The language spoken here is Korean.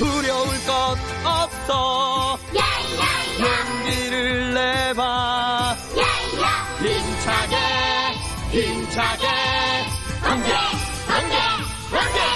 두려울 것 없어. 야야야. 용기를 내봐. 야야. 힘차게 힘차게. 안돼 안돼 안돼